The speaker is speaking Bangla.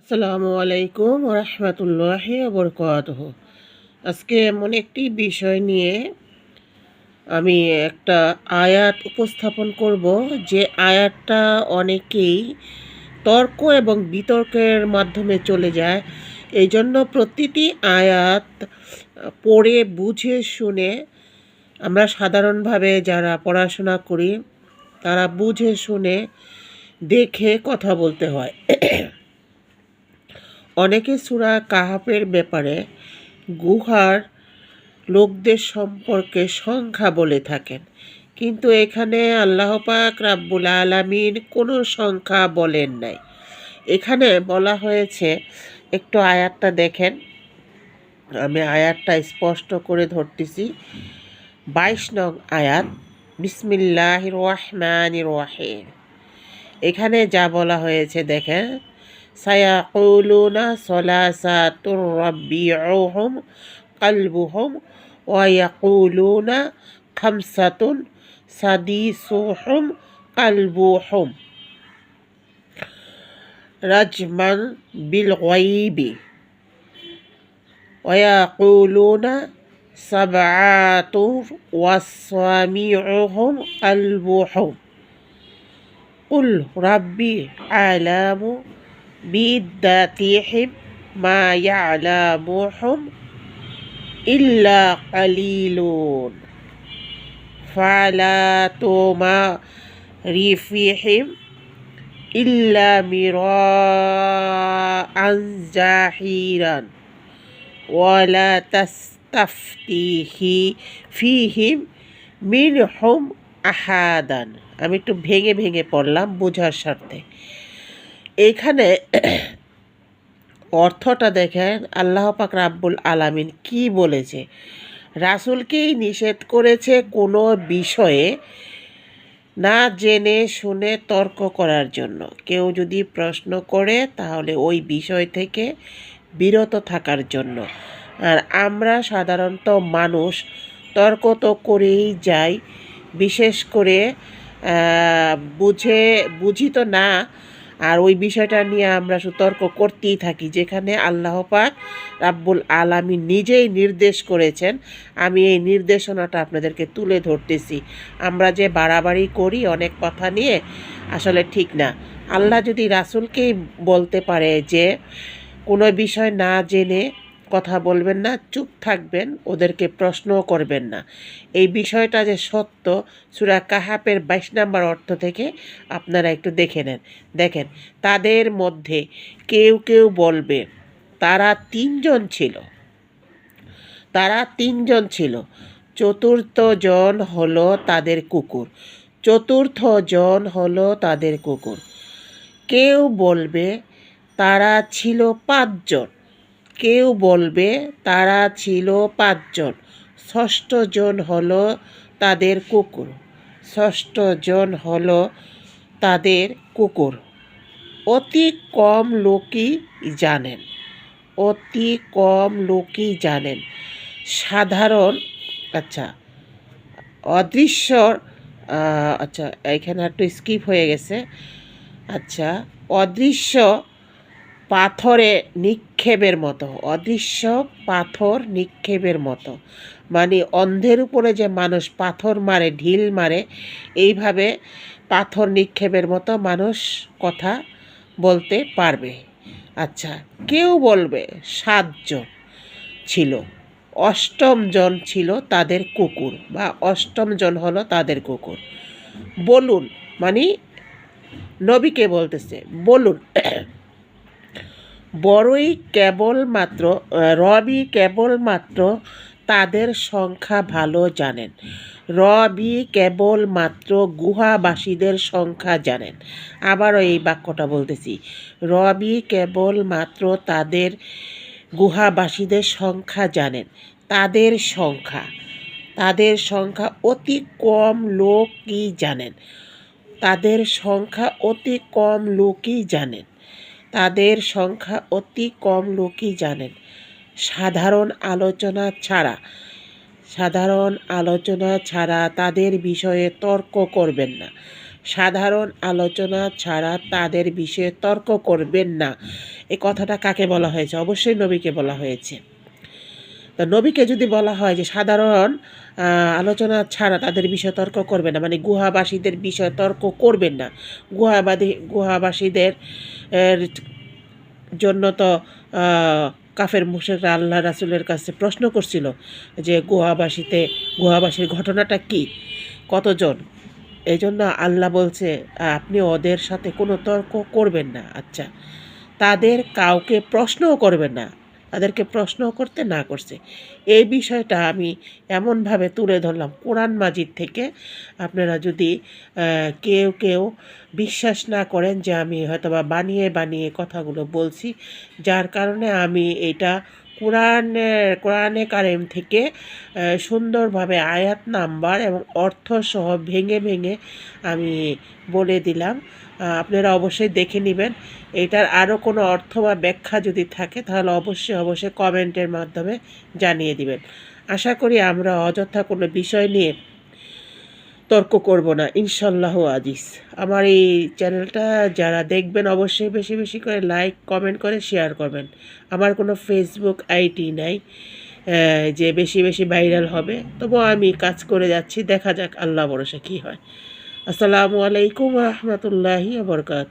আসসালামু আলাইকুম রহমতুল্লাহ বরকাত আজকে এমন একটি বিষয় নিয়ে আমি একটা আয়াত উপস্থাপন করব, যে আয়াতটা অনেকেই তর্ক এবং বিতর্কের মাধ্যমে চলে যায়। এই জন্য প্রতিটি আয়াত পড়ে, বুঝে, শুনে আমরা সাধারণভাবে যারা পড়াশোনা করি, তারা বুঝে, শুনে, দেখে কথা বলতে হয়। অনেকে সুরা কাহাপের ব্যাপারে গুহার লোকদের সম্পর্কে সংখ্যা বলে থাকেন। কিন্তু এখানে আল্লাহ পাক রাব্বুল আলমিন কোনো সংখ্যা বলেন নাই। এখানে বলা হয়েছে, একটু আয়াতটা দেখেন। আমি আয়াতটা স্পষ্ট করে ধরতেছি। বাইশ নং আয়াত বিসমিল্লাহ রহমান রহিম। এখানে যা বলা হয়েছে দেখেন سيقولون ثلاثة ربيعهم قلبهم ويقولون خمسة سديسهم قلبهم. رجما بالغيب. ويقولون سبعة وسامعهم قلبهم. قل ربي أعلم বিদ্যাতিহিম মা ইয়ালামুহুম ইল্লা কালিলুন। ফালা তোমা রিফিহিম ইল্লা মিরাআন জাহিরান। ওয়ালা তাস্তাফতিহি ফিহিম মিনহুম আহাদান। আমি একটু ভেঙে ভেঙে পড়লাম বোঝার স্বার্থে। এখানে অর্থটা দেখেন, আল্লাহ পাক রাব্বুল আলামিন কি বলেছে? রাসুলকেই নিষেধ করেছে কোনো বিষয়ে? না জেনে শুনে তর্ক করার জন্য। কেউ যদি প্রশ্ন করে, তাহলে ওই বিষয় থেকে বিরত থাকার জন্য। আর আমরা সাধারণত মানুষ তর্ক তো করেই যাই, বিশেষ করে বুঝে, বুঝি তো না আর ওই বিষয়টা নিয়ে আমরা সতর্ক করতেই থাকি, যেখানে আল্লাহ পাক রাব্বুল আলামী নিজেই নির্দেশ করেছেন। আমি এই নির্দেশনাটা আপনাদেরকে তুলে ধরতেছি। আমরা যে বাড়াবাড়ি করি, অনেক কথা নিয়ে আসলে ঠিক না। আল্লাহ যদি রাসুলকেই বলতে পারে যে কোনো বিষয় না জেনে কথা বলবেন না, চুপ থাকবেন, ওদেরকে প্রশ্নও করবেন না। এই বিষয়টা যে সত্য, সুরা কাহাপের বাইশ নাম্বার অর্থ থেকে আপনারা একটু দেখে নেন। দেখেন, তাদের মধ্যে কেউ কেউ বলবে, তারা তিনজন ছিল। তারা তিনজন ছিল। চতুর্থ জন হলো তাদের কুকুর। চতুর্থ জন হলো তাদের কুকুর। কেউ বলবে, তারা ছিল পাঁচজন। কেউ বলবে, তারা ছিল পাঁচজন। ষষ্ঠজন হল তাদের কুকুর। ষষ্ঠজন হল তাদের কুকুর। অতি কম লোকই জানেন। অতি কম লোকই জানেন। সাধারণ আচ্ছা অদৃশ্য আচ্ছা এখানে একটু স্কিপ হয়ে গেছে। আচ্ছা অদৃশ্য পাথরে নিক্ষেপের মতো, অদৃশ্য পাথর নিক্ষেপের মতো। মানে অন্ধের উপরে যে মানুষ পাথর মারে, ঢিল মারে, এইভাবে পাথর নিক্ষেপের মতো মানুষ কথা বলতে পারবে। আচ্ছা কেউ বলবে সাতজন ছিল, অষ্টম জন ছিল তাদের কুকুর বা অষ্টম জন হলো তাদের কুকুর। বলুন মানে নবীকে বলতেছে, বলুন বড়ই কেবলমাত্র রবি কেবলমাত্র তাদের সংখ্যা ভালো জানেন। রবি কেবলমাত্র গুহাবাসীদের সংখ্যা জানেন। আবারও এই বাক্যটা বলতেছি। রবি কেবলমাত্র তাদের গুহাবাসীদের সংখ্যা জানেন। তাদের সংখ্যা তাদের সংখ্যা অতি কম লোকই জানেন। তাদের সংখ্যা অতি কম লোকই জানেন। তাদের সংখ্যা অতি কম লোকই জানেন। সাধারণ আলোচনা ছাড়া, সাধারণ আলোচনা ছাড়া তাদের বিষয়ে তর্ক করবেন না। সাধারণ আলোচনা ছাড়া তাদের বিষয়ে তর্ক করবেন না। এ কথাটা কাকে বলা হয়েছে? অবশ্যই নবীকে বলা হয়েছে। তো নবীকে যদি বলা হয় যে সাধারণ আলোচনা ছাড়া তাদের বিষয়ে তর্ক করবে না মানে গুহাবাসীদের বিষয়ে তর্ক করবেন না। গুহাবাদী, গুহাবাসীদের জন্য তো কাফের মুশেকরা আল্লাহ রাসুলের কাছে প্রশ্ন করছিল যে গুহাবাসীতে, গুহাবাসীর ঘটনাটা কি? কতজন? এই জন্য আল্লাহ বলছে, আপনি ওদের সাথে কোনো তর্ক করবেন না। আচ্ছা তাদের কাউকে প্রশ্নও করবেন না। তাদেরকে প্রশ্ন করতে না করছে। এই বিষয়টা আমি এমনভাবে তুলে ধরলাম কোরআন মাজিদ থেকে। আপনারা যদি কেউ কেউ বিশ্বাস না করেন যে আমি হয়তোবা বানিয়ে বানিয়ে কথাগুলো বলছি, যার কারণে আমি এটা কোরআনের কোরআনে কারেম থেকে সুন্দরভাবে আয়াত নাম্বার এবং অর্থ সহ ভেঙে ভেঙে আমি বলে দিলাম। আপনারা অবশ্যই দেখে নেবেন। এটার আরও কোনো অর্থ বা ব্যাখ্যা যদি থাকে, তাহলে অবশ্যই অবশ্যই কমেন্টের মাধ্যমে জানিয়ে দিবেন। আশা করি আমরা অযথা কোনো বিষয় নিয়ে তর্ক করব না, ইনশাল্লাহ আদিস আমার এই চ্যানেলটা যারা দেখবেন অবশ্যই বেশি বেশি করে লাইক কমেন্ট করে শেয়ার করবেন। আমার কোনো ফেসবুক আইটি নাই যে বেশি বেশি ভাইরাল হবে। তবু আমি কাজ করে যাচ্ছি, দেখা যাক আল্লাহ ভরসা কী হয়। আসসালামু আলাইকুম রহমতুল্লাহি বরকাত